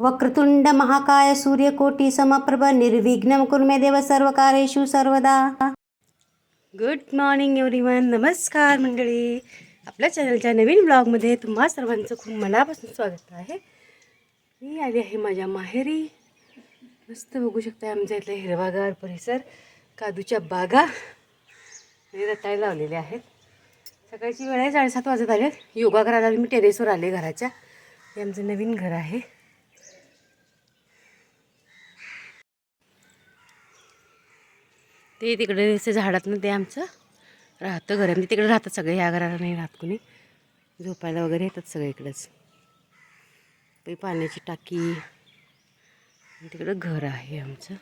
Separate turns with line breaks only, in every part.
वक्रतुंड महाकाय सूर्यकोटी समप्रभ निर्विघ्न कुर्मे देव सर्व कार्येषु सर्वदा. गुड मॉर्निंग एव्हरीवन नमस्कार मंडळी. आपल्या चॅनलच्या नवीन ब्लॉगमध्ये तुम्हा सर्वांचं खूप मनापासून स्वागत आहे. मी आली आहे माझ्या माहेरी. मस्त बघू शकता आमच्या इथले हिरवागार परिसर काजूच्या बागा हे रताळे लावलेले आहेत. सकाळची वेळ आहे साडेसात वाजत आले. योगा करायला मी टेरेसवर आले घराच्या. हे आमचं नवीन घर आहे. ते तिकडे ते झाडात ना ते आमचं राहतं घर. म्हणजे तिकडे राहतात सगळे ह्या घराला नाही राहत कोणी. झोपायला वगैरे येतात सगळे इकडंच. ते पाण्याची टाकी. आणि तिकडं घर आहे आमचं.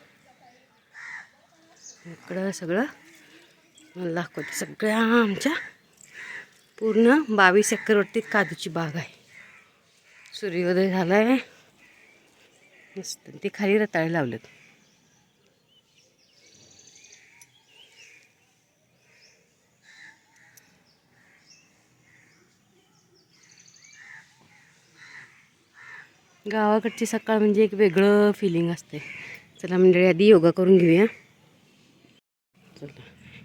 इकडं सगळं. मला दाखवते सगळ्या आमच्या. पूर्ण बावीस एकरवरती काजूची बाग आहे. सूर्योदय झाला आहे मस्त. ते खाली रताळे लावलेत. गावाकडची सकाळ म्हणजे एक वेगळं फिलिंग असते. चला मंडळी आधी योगा करून घेऊया. चला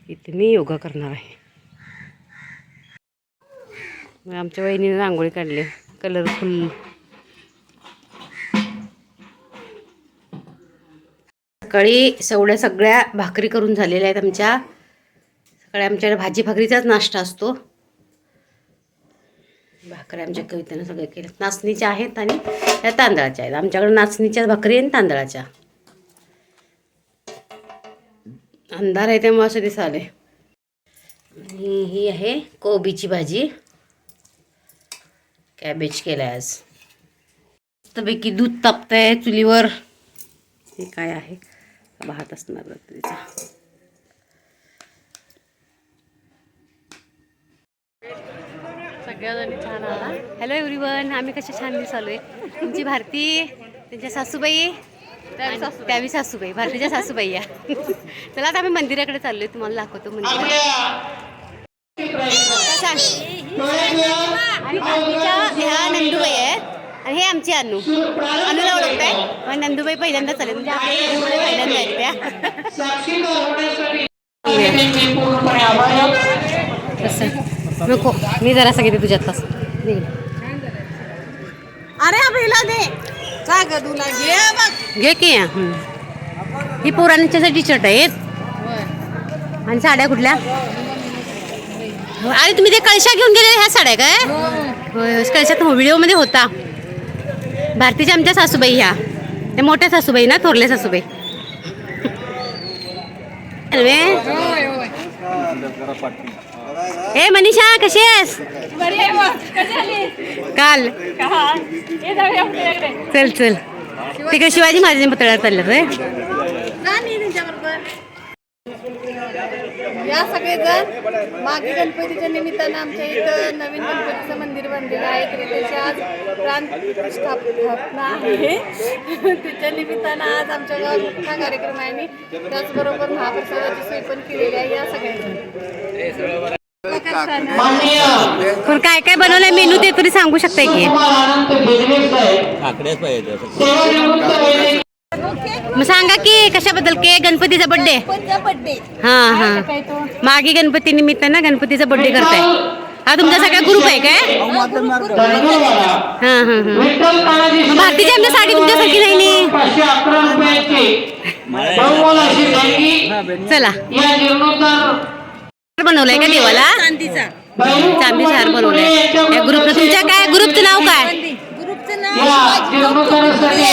इथे मी योगा करणार आहे. मग आमच्या वहिनीने रांगोळी काढली कलरफुल सकाळी सवड्या सगळ्या भाकरी करून झालेल्या आहेत आमच्या. सकाळी आमच्याकडे भाजी भाकरीचाच नाश्ता असतो. भाकरी आमच्या कवितेनं सगळे केलं. नाचणीच्या आहेत आणि त्या तांदळाच्या आहेत. आमच्याकडे नाचणीच्या भाकरी आणि तांदळाच्या. अंधार आहे त्यामुळे असं दिसाले आणि ही आहे कोबीची भाजी. कॅबेज केलं आहे आज. मस्तपैकी दूध तापतंय चुलीवर. हे काय आहे? भात असणार रात्रीचा. छान आला. हॅलो एव्हरीवन आम्ही कशा छान दिसालोय. तुमची भारती त्यांच्या सासूबाई त्यावी सासूबाई. भारतीच्या सासूबाई या. चला आता आम्ही मंदिराकडे चाललोय तुम्हाला दाखवतो मंदिर. आणि ह्या नंदुबाई आहे आणि हे आमची अनु. अनुला ओळखताय? मग नंदुबाई पहिल्यांदा चालेल. म्हणजे आपल्या पहिल्यांदा आहेत त्या. कसं नको मी जरा सांगितलं तुझ्यात पास
अरे अभिला दे. सांग तुला घे बघ.
घे की. हं. ही पोरांच्या टी शर्ट आहेत आणि साड्या कुठल्या? आणि तुम्ही ते कळशा घेऊन गेले ह्या साड्या काय? होय होय, कळशात हो व्हिडिओमध्ये होता. भारतीच्या आमच्या सासूबाई ह्या. त्या मोठ्या सासूबाई ना थोरल्या सासूबाई. अरे ए मनीषा कशी आहेस? काल. चल चल. तिकडे शिवाजी महाराजांच्या पुतळ्यात चालल्यात रे
या सगळेजण मागे गणपतीच्या निमित्तानं आमच्या इथं नवीन गणपतीचं मंदिर बनलेलं आहे. तर त्याची आज प्राण प्रतिष्ठापना आहे त्याच्या निमित्तानं आज आमच्या गावात मोठा कार्यक्रम आहे आणि त्याचबरोबर महाप्रसादाची सोय पण केलेली आहे या सगळ्यांनी.
पण काय काय बनवलंय मेनू ते तरी सांगू शकताय की. मग सांगा की कशाबद्दल? के गणपतीचा बर्थडे
बड्डे
हा हा. मागे गणपती निमित्तानं गणपतीचा बर्थडे करताय. हा तुमचा सगळा ग्रुप आहे काय? हा हा हा. भारतीची आमच्या साडी तुमच्यासारखी नाही नी. चला. बनवलंय का देवाला?
चांदीचा.
चांदी हार बनवलंय. या ग्रुपनं तुमच्या काय? ग्रुपचं नाव काय?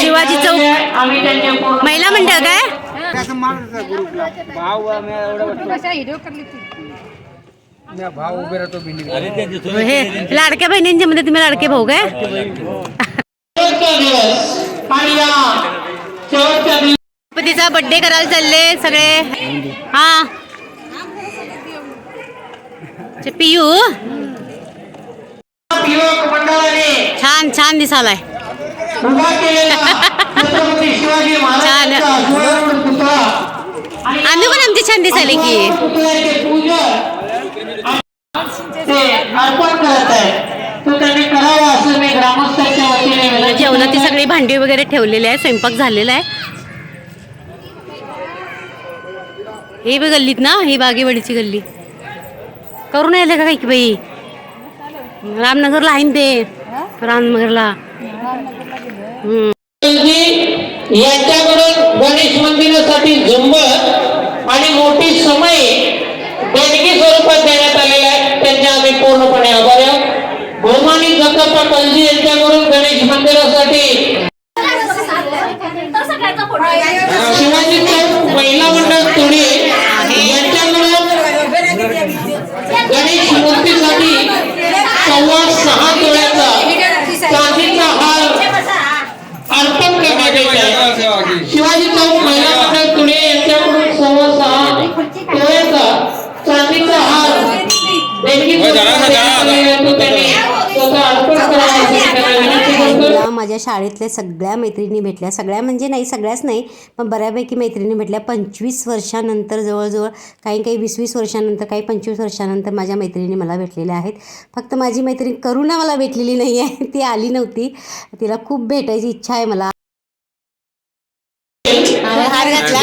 शिवाजी चौक. महिला मंडळ काय? हे लाडक्या बहिणींच्या मध्ये तुम्ही लाडके भाऊ काय? गणपतीचा बर्थडे करायला चालले सगळे. हा. पियू छान छान दिसालाय
आणि
आम्ही पण आमची छान दिसायले की
ते
जेवणाची सगळी भांडी वगैरे ठेवलेली आहे स्वयंपाक झालेला आहे ही बी गल्लीत ना ही बागेवाडीची गल्ली करून यायला का काही की बाई? रामनगरला आहे ते रामनगरला.
यांच्याकडून गणेश मंदिरासाठी झुंबर आणि मोठी समय देणगी स्वरूपात देण्यात आलेला आहे. त्यांचे आम्ही पूर्णपणे आभारी आहोत. बहुमानी जगप्पा कलजी यांच्याकडून गणेश मंदिरासाठी शिवाजी चौक महिला मंडळ तुडी यांच्याकडून गणेश मूर्तीसाठी सव्वा सहा तोळ्याचा चांदीचा हार अर्पण करण्यात येत आहे शिवाजी चौक महिला मंडळ तुळे यांच्याकडून सव्वा सहा तोळ्याचा चांदीचा हार
माझ्या शाळेतल्या सगळ्या मैत्रिणी भेटल्या. सगळ्या म्हणजे नाही सगळ्याच नाही पण बऱ्यापैकी मैत्रिणी भेटल्या. पंचवीस वर्षानंतर जवळजवळ काही काही वीस वीस वर्षानंतर काही पंचवीस वर्षानंतर माझ्या मैत्रिणी मला भेटलेल्या आहेत. फक्त माझी मैत्रीण करुणा मला भेटलेली नाही आहे. ती आली नव्हती. तिला खूप भेटायची इच्छा आहे मला. हार घातला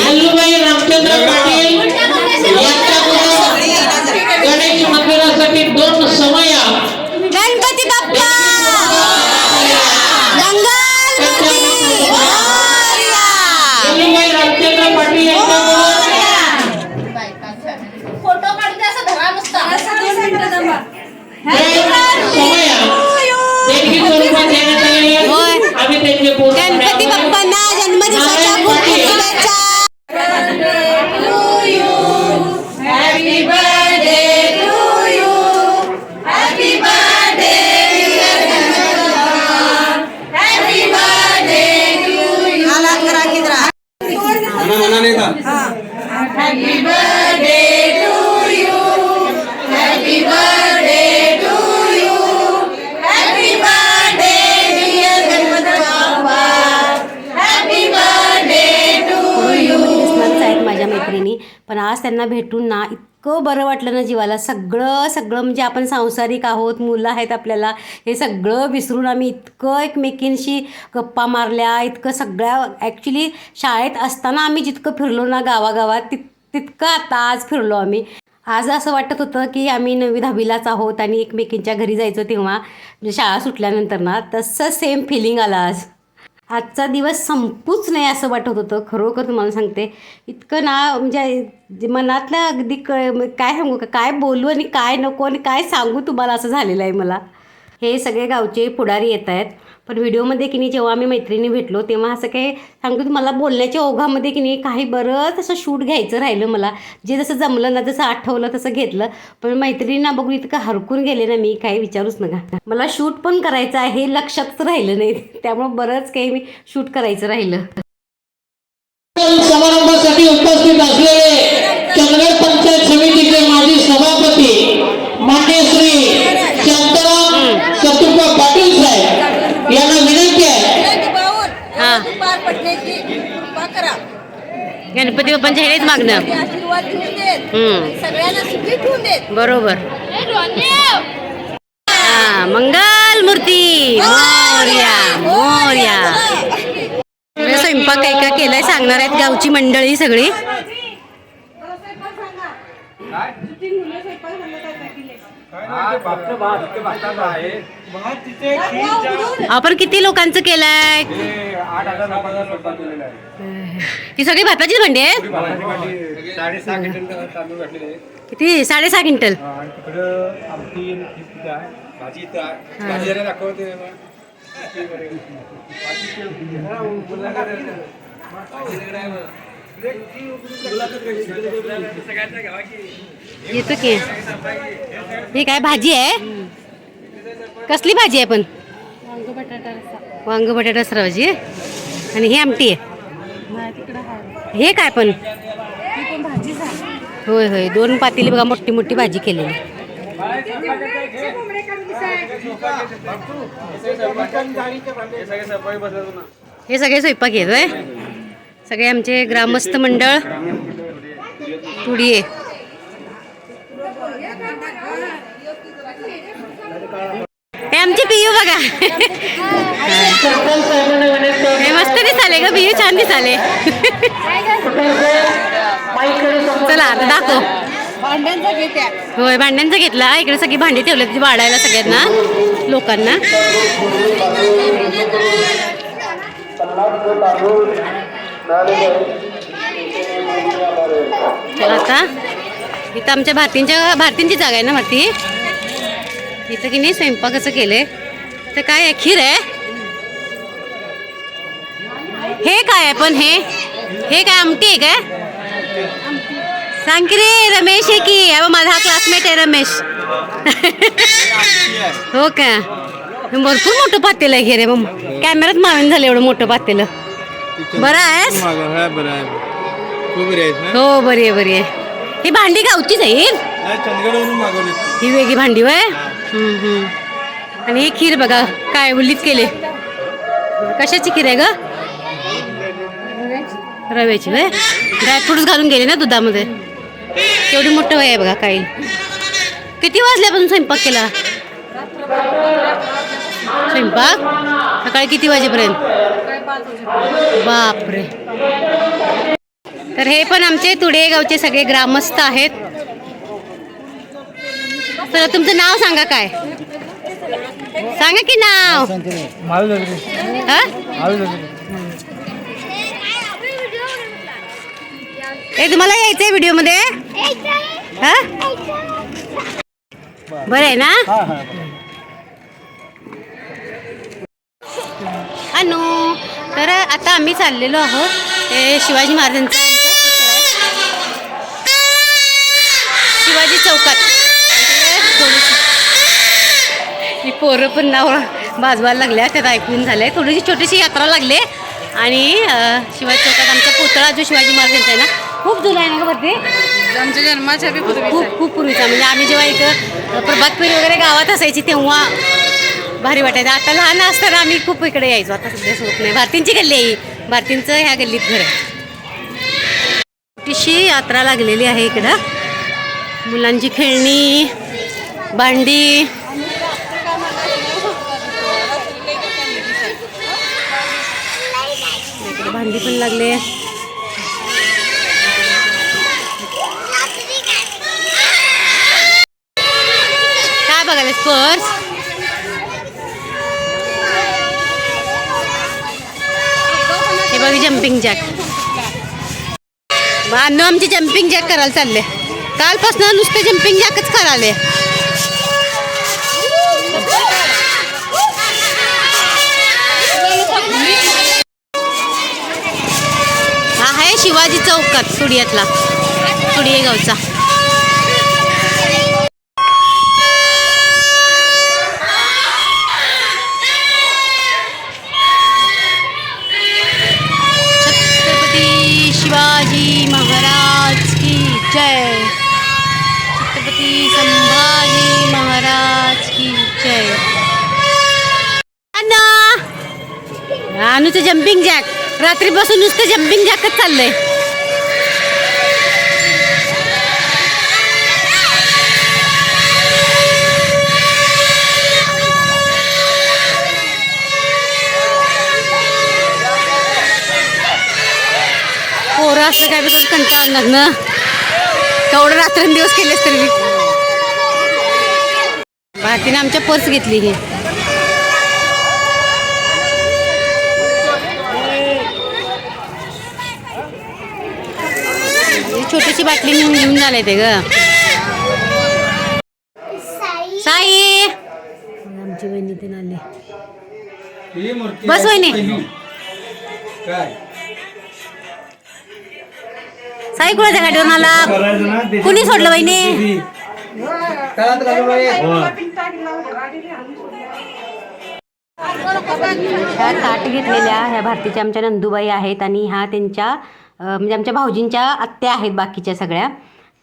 मैत्रिणी पण आज त्यांना भेटून ना इतकं बरं वाटलं ना जीवाला. सगळं सगळं म्हणजे आपण सांसारिक आहोत मुलं आहेत आपल्याला. हे सगळं विसरून आम्ही इतकं एकमेकींशी गप्पा मारल्या. इतकं सगळ्या ॲक्च्युली शाळेत असताना आम्ही जितकं फिरलो ना गावागावात तित तितकं आता आज फिरलो आम्ही. आज असं वाटत होतं की आम्ही नवी दहावीलाच आहोत आणि एकमेकींच्या घरी जायचो तेव्हा. म्हणजे शाळा सुटल्यानंतर ना तसं सेम फिलिंग आलं आज. आजचा दिवस संपूच नाही असं वाटत होतं. खरोखर तुम्हाला सांगते. इतकं ना म्हणजे मनातलं अगदी क काय सांगू का काय बोलू आणि काय नको आणि काय सांगू तुम्हाला असं झालेलं आहे मला. हे सगळे गावचे पुढारी येत आहेत. पण व्हिडिओमध्ये की नाही जेव्हा आम्ही मैत्रिणी भेटलो तेव्हा असं काही सांगतो मला बोलण्याच्या ओघामध्ये की नाही काही बरंच असं शूट घ्यायचं राहिलं मला. जे जसं जमलं ना जसं आठवलं तसं घेतलं. पण मैत्रिणींना बघून इतकं हरकून गेले ना मी काही विचारूच नका. मला शूट पण करायचं आहे लक्षातच राहिलं नाही. त्यामुळे बरंच काही मी शूट करायचं राहिलं.
कृपा करा.
गणपती बाप्पांच्या हेच मागणं.
आशीर्वाद घेऊन देत.
हम्म,
सगळ्यांना सुखी ठेवून देत.
बरोबर. हा मंगल मूर्ती मोर्या मोर्या. सगळं स्वयंपाक काय काय केलाय सांगणार आहेत गावची मंडळी सगळी? आपण किती लोकांचं केलंय? ही सगळी भाताचीच भांडी आहेत?
आहे
किती? साडेसहा क्विंटल.
दाखवते
येतो की. ही काय भाजी आहे? कसली भाजी आहे पण?
वांग बटाटा रस्सा.
वांग बटाटा भाजी? आहे आणि ही आमटी आहे. हे काय पण? होय होय. दोन पातेली बघा मोठी मोठी भाजी केलेली. हे सगळे स्वयंपाक होय? सगळे आमचे ग्रामस्थ मंडळ पुढे. हे आमची पियू बघा. हे मस्त दिसाले ग पियू छान दिसाले. चला आता दाखव. होय भांड्यांचा घेतला. इकडे सगळी भांडी ठेवले ती वाढायला सगळ्यांना लोकांना. आता? इथं आमच्या भारतींच्या भारतींची जागा आहे ना भारती इथं की नाही स्वयंपाकाचं केलंय. तर काय आहे? खीर आहे? हे काय आहे पण हे? हे काय आमटी आहे काय? सांग की रे रमेश आहे की? अ माझा हा क्लासमेट आहे रमेश. हो का? भरपूर मोठं पातेलं आहे घे रे मग कॅमेरात मारून झालं एवढं मोठं पातेलं. बरं आहेस? हो बरी आहे बरी आहे. ही भांडी गावचीच आहे
चंदगडवरून मागवली.
ही वेगळी भांडी वय. आणि ही खीर बघा काय उल्लीत केले. कशाची खीर आहे ग? रव्याची वय ड्रायफ्रुट्स घालून गेले ना दुधामध्ये. तेवढी मोठं वय आहे बघा काही. किती वाजल्यापासून स्वयंपाक केला? स्वयंपाक? सकाळी किती वाजेपर्यंत? बापरे. तर हे पण आमचे तुडे गावचे सगळे ग्रामस्थ आहेत. तर तुमचं नाव सांगा काय? सांगा की नाव. हे? तुम्हाला यायचंय व्हिडिओमध्ये बरं आहे ना? अनु तर आता आम्ही चाललेलो आहोत ते शिवाजी महाराजांचं आहे. शिवाजी चौकात. थोडीशी ही पोरं पण नाव बाजवायला लागल्या त्यात ऐकून झालंय. थोडीशी छोटीशी यात्रा लागली. आणि शिवाजी चौकात आमचा पुतळा जो शिवाजी महाराजांचा आहे ना खूप जुना आहे ना वरती
आमच्या जन्माच्या
खूप खूप पूर्वीचा. म्हणजे आम्ही जेव्हा इथं प्रभात फेरी वगैरे गावात असायची तेव्हा भारी वाटायचं. आता लहान असताना आम्ही खूप इकडे यायचो. आता सध्या होत नाही. भारतींची गल्ली आहे भारतींचं ह्या गल्लीत घर आहे. छोटीशी यात्रा लागलेली आहे इकडं. मुलांची खेळणी भांडी. भांडी पण लागले. काय बघायला पर्स? बघ जम्पिंग जॅक बांधव आमची जम्पिंग जॅक करायला चालले. कालपासून नुसते जम्पिंग जॅकच करायले. हा आहे शिवाजी चौकात सुडियातला सुडिये गावचा. शिवाजी महाराज की जय। छत्रपती संभाजी महाराज की जय। अण्णा! अनुचं जम्पिंग जॅक रात्रीपासून नुसतं जम्पिंग जॅकच चाललंय. असं काय बघत कंटाळणार ना. केवढं रात्रंदिवस केलेस तरी मी भारतीने आमच्या पर्स घेतली ही. ही छोटीशी बाटली नेऊन घेऊन झालंय ते ग. साई. आमची बहिणी ते आले. बस वहिनी.
काय?
साई कुणाच्या गाडीवर आला. कुणी सोडलं बहिणी? ह्या ताट घेतलेल्या ह्या भारतीच्या आमच्या नंदुबाई आहेत आणि ह्या त्यांच्या म्हणजे आमच्या भाऊजींच्या आत्या आहेत बाकीच्या सगळ्या.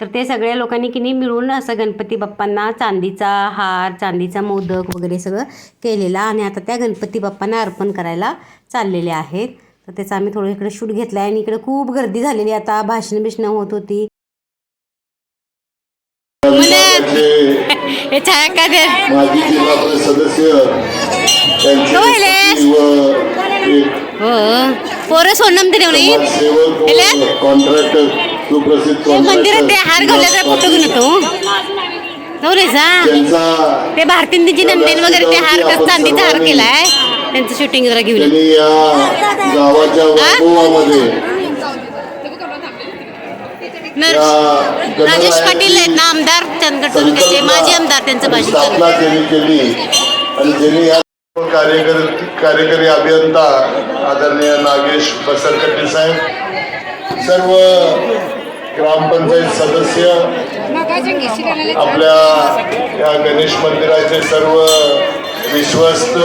तर ते सगळ्या लोकांनी की नाही मिळून असं गणपती बाप्पांना चांदीचा हार चांदीचा मोदक वगैरे सगळं केलेला आणि आता त्या गणपती बाप्पांना अर्पण करायला चाललेल्या आहेत. तर त्याचा आम्ही थोडं इकडे शूट घेतला आहे आणि इकडे खूप गर्दी झालेली आता भाषण बिषणं होत होती. मला हे
एक
हो पोरं सोनम ते मंदिरात ते हार तर फोटो घेऊन येतो. हो रे जा. ते भारतींची नंदेन वगैरे ते हार कसं चांदीचा हार केलाय. त्यांचं शूटिंग जरा घेऊन ये.
त्यांनी या गावाच्या वैभवामध्ये
नर- राजेश पाटील आहेत ना आमदार चंदगड तालुक्याचे माजी आमदार त्यांचं भाषण चालू
स्थापना त्यांनी केली आणि त्यांनी या कार्यकरी कार्यकारी अभियंता आदरणीय नागेश बसरकट्टी साहेब सर्व ग्रामपंचायत सदस्य आपल्या या गणेश मंदिराचे सर्व विश्वस्त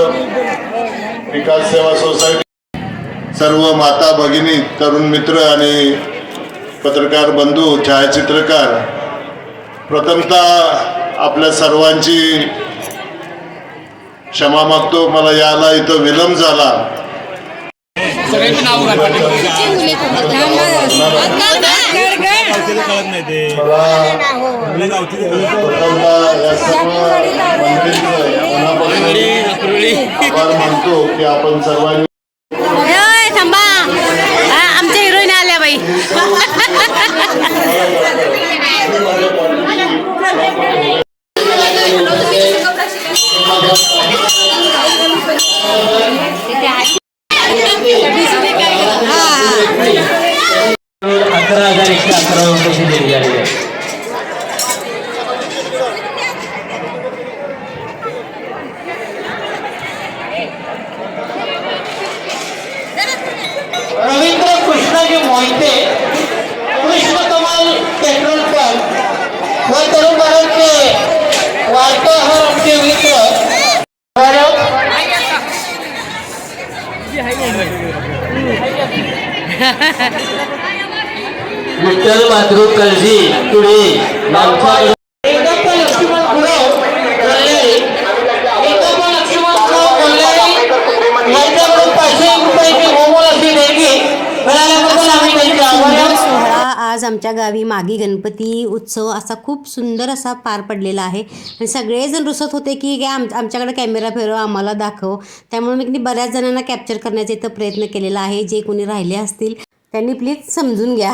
विकास सेवा सोसायटी सर्व माता भगिनी तरुण मित्र आणि पत्रकार बंधू छायाचित्रकार प्रथमतः आपल्या सर्वांची क्षमा मागतो. मला यायला इथं विलंब झाला. की आपण सर्वांनी
ए, थांबा. हा, आमच्या हिरोईन आल्या बाई. गावी मागी गणपती उत्सव असा खूप सुंदर असा पार पडलेला आहे. आणि सगळेजण रुसत होते की काय आम आमच्याकडे कॅमेरा फिरव आम्हाला दाखव. त्यामुळे मी बऱ्याच जणांना कॅप्चर करण्याचा इथं प्रयत्न केलेला आहे. जे कोणी राहिले असतील त्यांनी प्लीज समजून घ्या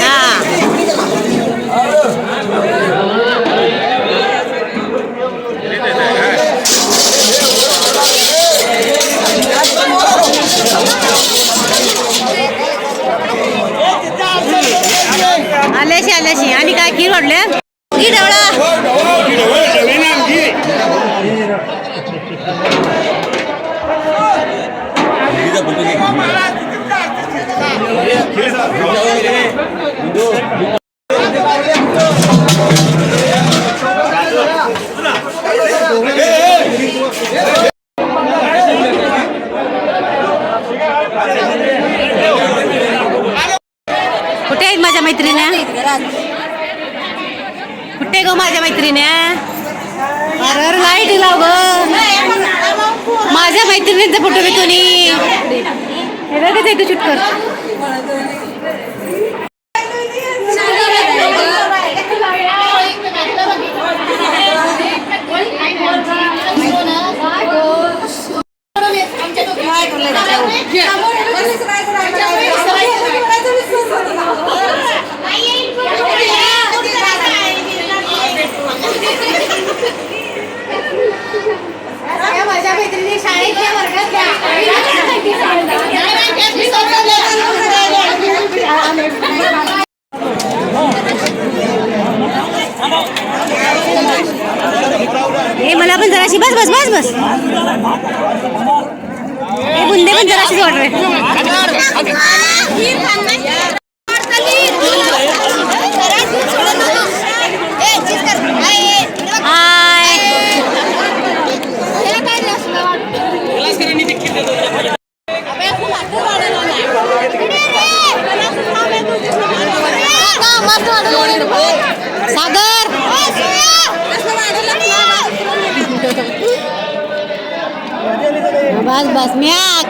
हां आल्याशी आल्याशी आणि काय खीर वाढल्या घी ढवळा कुठे आहेत माझ्या मैत्रिण्या कुठे ग माझ्या मैत्रिण्या अरे लाइट लाव ग. माझ्या मैत्रिणींचा फोटो घेतो नी. हे लगेच येतो शूट कर
माझ्या मैत्रिणी शाळेतल्या वर्गात
हे मला पण जराशी बस बस बस बस हे बुंदे पण जराशी वाटत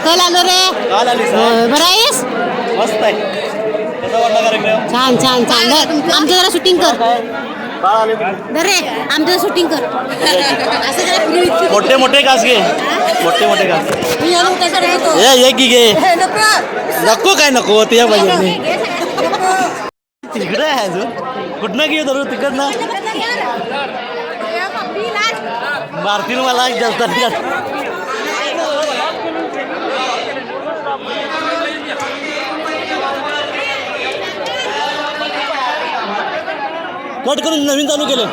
कल आलो रे.
काल आली
बरं आहेस?
मस्त आहे. कसा वाटला कार्यक्रम?
छान छान छान. धर, आमचं जरा शूटिंग कर.
काल आले तुम्ही.
धर रे आमचं शूटिंग कर. असं जरा
मोठे मोठे कास घे. मोठे मोठे कास
मी येतो.
ए ये की घे.
नको.
काय नको ते या पाहिजे.
घे. नको.
तिकडे आहे अजून. कुठनं घेऊ धरू तिकडनं? मारतील मला जास्त कट करून नवीन चालू केलं.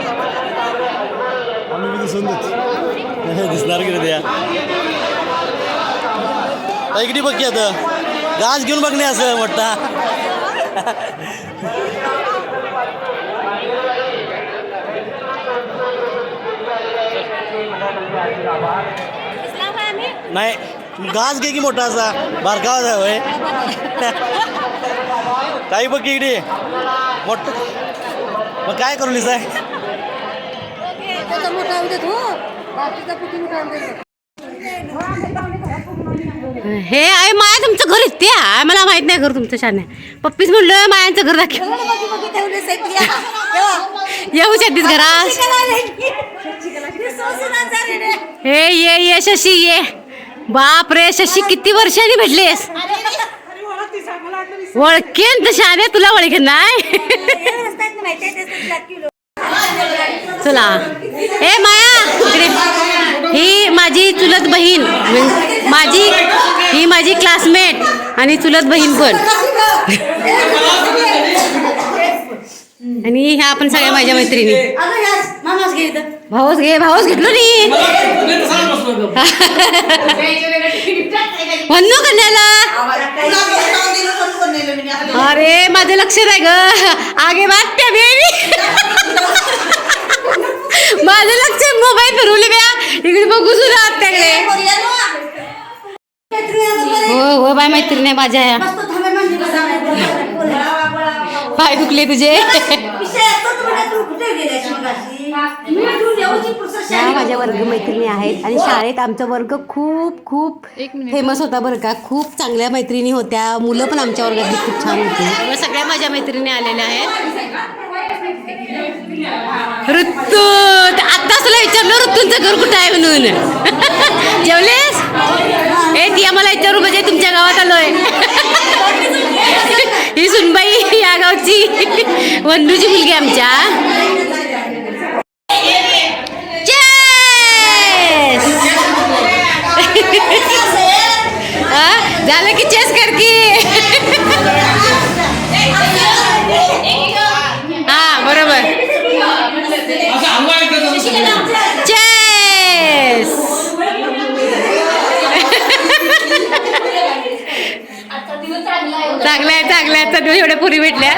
आम्ही दिसणार की रे त्या इकडे बघ की आता? गाज घेऊन बघणे असं मोठा. नाही घास घे की मोठा असा. बारका आहे होय. काही बघ की इकडे. मोठ. मग काय करू लिसा?
हो. हे आहे माया तुमचं घर ते आहे. मला माहीत नाही घर तुमचं छान आहे पप्पीच म्हणलं मायांचं घर दाखव. येऊ शकतीस घरात. हे ये ये शशी ये. बाप रे शशी किती वर्षांनी भेटलेस ओळखेन तर आले तुला ओळखेन नाही? चला. ए माया इकडे. ही माझी चुलत बहीण. माझी ही माझी क्लासमेट आणि चुलत बहीण पण. आणि ह्या आपण सगळ्या माझ्या मैत्रिणी. भाऊच घे भाऊच घेतलो नी म्हणू कन्याला. अरे माझं लक्ष नाही ग. आगे वाटते बेबी माझं लक्ष मोबाईल फिरवले ब्या इकडे बघू सुद्धा आत्याकडे हो हो बाय मैत्रीण आहे माझ्या ह्या पाय दुखले तुझे. ह्या माझ्या वर्ग मैत्रिणी आहेत आणि शाळेत आमचा वर्ग खूप खूप फेमस होता बरं का. खूप चांगल्या मैत्रिणी होत्या. मुलं पण आमच्या वर्गातली खूप छान होती. सगळ्या माझ्या मैत्रिणी आलेल्या आहेत. ऋतू आत्ताच तुला विचारलं ऋतूंचं घर कुठं आहे म्हणून. जेवलेस? ए ती आम्हाला विचारू म्हणजे तुमच्या गावात आलोय. ही सुनबाई या गावची. वंदूची मुलगी आमच्या. चांगला आहे चांगला आहे. तर एवढ्या पुरी भेटल्या.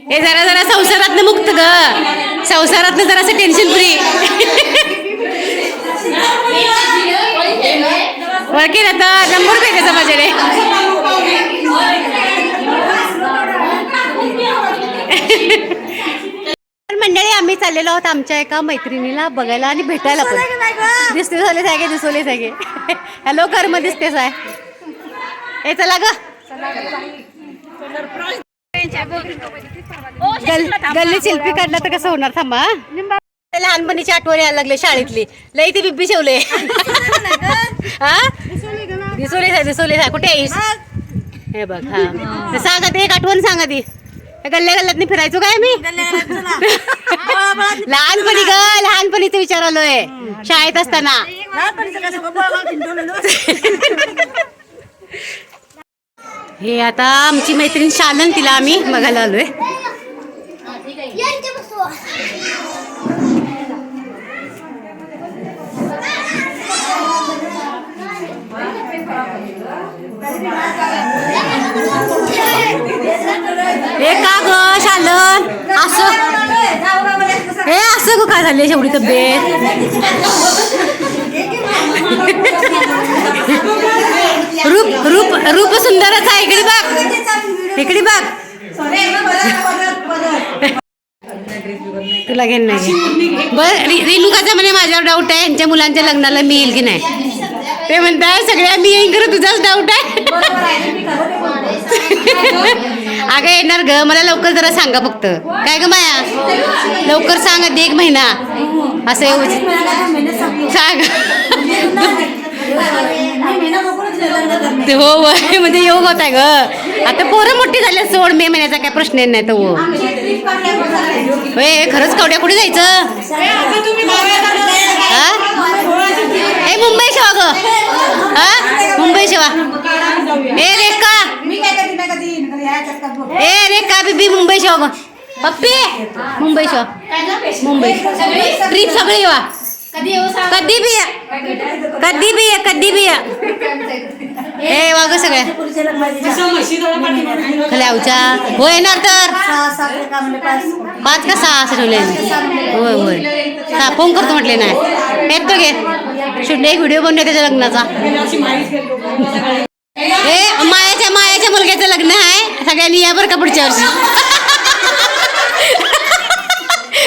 हे जरा जरा संसारातनं मुक्त ग. संसारातनं जरासं टेन्शन फ्री ओळखी ना तर? नंबर पे त्याचा माझ्याकडे. मंडळी आम्ही चाललेलो आहोत आमच्या एका मैत्रिणीला बघायला आणि भेटायला पण. दिसते झाले सागे दिसवले सागे हॅलो कर्म दिसतेस आहे. हे चला ग. गल्ली शिल्पी काढला तर कसं होणार? थांबा? लहानपणीची आठवण यायला लागले शाळेतली. लई ती बिब्बी शेवले. हा? दिसोले साय दिसोले साय. कुठे आहेस? हे बघ हा. सांगा ते एक आठवण सांगा ती गल्ल्या गल्ल्यात फिरायचो काय मी? लहानपणी ग लहानपणीच विचार आलोय. शाळेत असताना. हे आता आमची मैत्रीण शालन तिला आम्ही बघायला आलोय. हे का ग शालन असं हे असं ग काय झाली एवढी तब्येत. रूप रूप रूप सुंदरच आहे. इकडे बघ. इकडे बघ. तुला घेण नाही बर रेणुकाचा म्हणे माझ्यावर डाऊट आहे. यांच्या मुलांच्या लग्नाला मी येईल की नाही? ते म्हणताय सगळ्या मी येईन खरं तुझाच डाऊट आहे. अगं येणार ग. मला लवकर जरा सांगा फक्त. काय ग माया? लवकर सांग आधी एक महिना. असं येऊ सांग. ते हो वय हो. म्हणजे योग होत ग. आता पोरं मोठी झाली सोड मे महिन्याचा काय प्रश्न येत नाही तो. हो होय खरंच कवड्या कुठे जायचं? हा? ए मुंबई शेवा ग. हा मुंबई शेवा. ए रेखा. ए रेखा बीबी मुंबई शेवा ग. पप्पी मुंबई शेवा. मुंबई. ट्रीप सगळी येवा. कधी बी या. कधी बी या कधी बी या. ए वाग सगळ्या. खल्यावच्या हो येणार तर. पाच. का सहा असं ठेवले? होय होय. हा फोन करतो म्हटले नाही. येतो घे. शूट एक व्हिडिओ बनवूया त्याच्या लग्नाचा. ए मायाच्या मायाच्या मुलग्याचं लग्न आहे. सगळ्यांनी या बरं का पुढच्या वर्षी.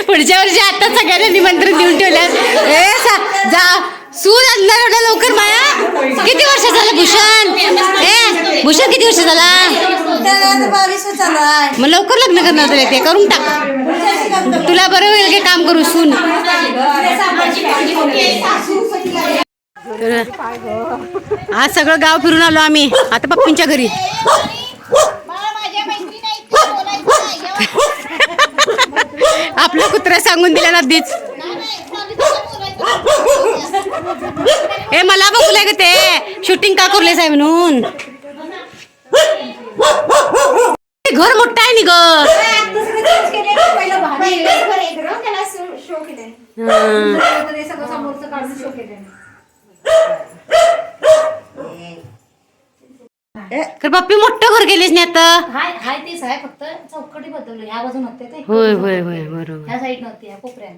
पुढच्या वर्षी आता सगळ्यांना निमंत्रण देऊन ठेवलं. ए जा. सून आणणार लवकर माया? किती वर्ष झालं भूषण? ए भूषण किती वर्ष झाला? मग लवकर लग्न करणार तुला ते करून टाक. तुला बरं होईल की काम करू सून. आज सगळं गाव फिरून आलो आम्ही आता पप्पींच्या घरी. कुत्रा सांगून दिला ना दीच ए मला बघू ग ते. शूटिंग का करले साहेब म्हणून? घर मोठं आहे नि ग. तर पप्पी मोठं घर गेलीस नाही आता.
हाय हाय तेच आहे फक्त चौकटी बदलली ह्या बाजून होते ते
होय होय होय बरोबर.
ह्या साईड नव्हती ह्या कोपऱ्यानं.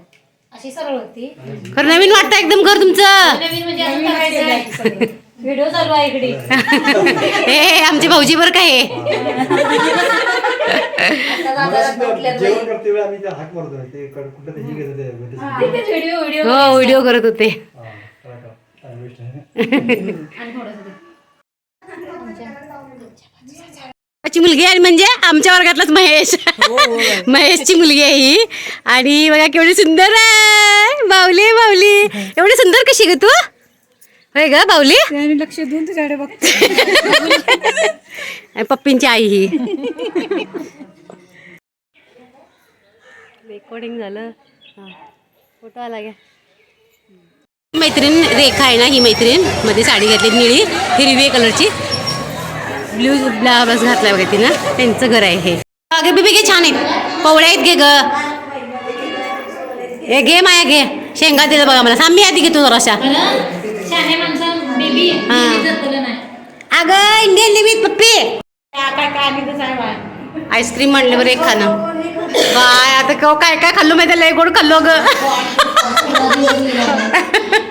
अशी सरळ होती.
खरं नवीन वाटतं एकदम घर तुमचं.
नवीन म्हणजे अजून करायचं व्हिडिओ चालू आहे इकडे.
ए आमचे भाऊजी बरं काय हे?
जेवण करते वेळी आम्ही ते हाक मारतो ना, ते क- कुठं ते हे. घेतं ते मध्ये.
व्हिडिओ व्हिडिओ
हो व्हिडिओ करत होते.
हा.
आणि थोडंसं
ची मुलगी आहे म्हणजे आमच्या वर्गातलाच महेश. महेशची मुलगी आहे ही. आणि बघा केवढी सुंदर आहे. बावली बावली. एवढी सुंदर कशी ग तू? होय ग बावली?
लक्ष देऊन तुझ्याकडे बघतो.
आणि पप्पींची आई ही. रेकॉर्डिंग झालं. फोटो आला घ्या. मैत्रीण रेखा आहे ना ही मैत्रीण. मध्ये साडी घातली निळी. हिरवी कलरची ब्ल्यू ब्लाउज घातलाय बघा तिनं. त्यांचं घर आहे हे. अगे बिबी घे छान आहे. पवळ्या आहेत घे ग. हे घे माया घे. शेंगा दिलं बघा मला. सामी आधी घेतो जराशा. अगं इंडियन लिमिट पप्पी. आईस्क्रीम म्हणले बरं एक खाणं. बाय आता काय काय खाल्लो माहिती लय गोड खाल्लो ग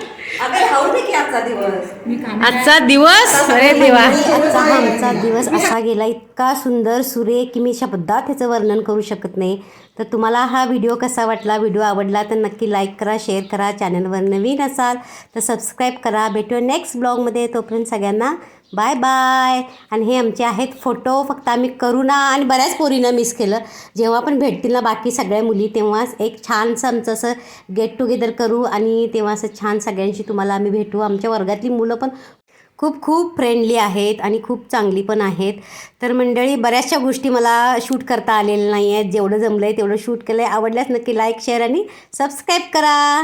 आजचा दिवस. अरे देवा. आजचा हा आमचा दिवस. असा गेला इतका सुंदर सुरेख की मी शब्दात ह्याचं वर्णन करू शकत नाही. तर तुम्हाला हा व्हिडिओ कसा वाटला व्हिडिओ आवडला तर नक्की लाईक करा शेअर करा. चॅनलवर नवीन असाल तर सबस्क्राईब करा. भेटूया नेक्स्ट ब्लॉगमध्ये तोपर्यंत सगळ्यांना बाय बाय. आणि हे आमचे आहेत फोटो फक्त आम्ही करू ना आणि बऱ्याच पोरींना मिस केलं. जेव्हा पण भेटतील ना बाकी सगळ्या मुली तेव्हाच एक छानसं आमचं असं गेट टुगेदर करू आणि तेव्हा असं छान सगळ्यांशी तुम्हाला आम्ही भेटू. आमच्या वर्गातली मुलं पण खूप खूप फ्रेंडली आहेत आणि खूप चांगली पण आहेत. तर मंडळी बऱ्याचशा गोष्टी मला शूट करता आलेल्या नाही आहेत जेवढं जमलं आहे तेवढं शूट केलं आहे आवडल्यास नक्की लाईक शेअर आणि सबस्क्राईब करा.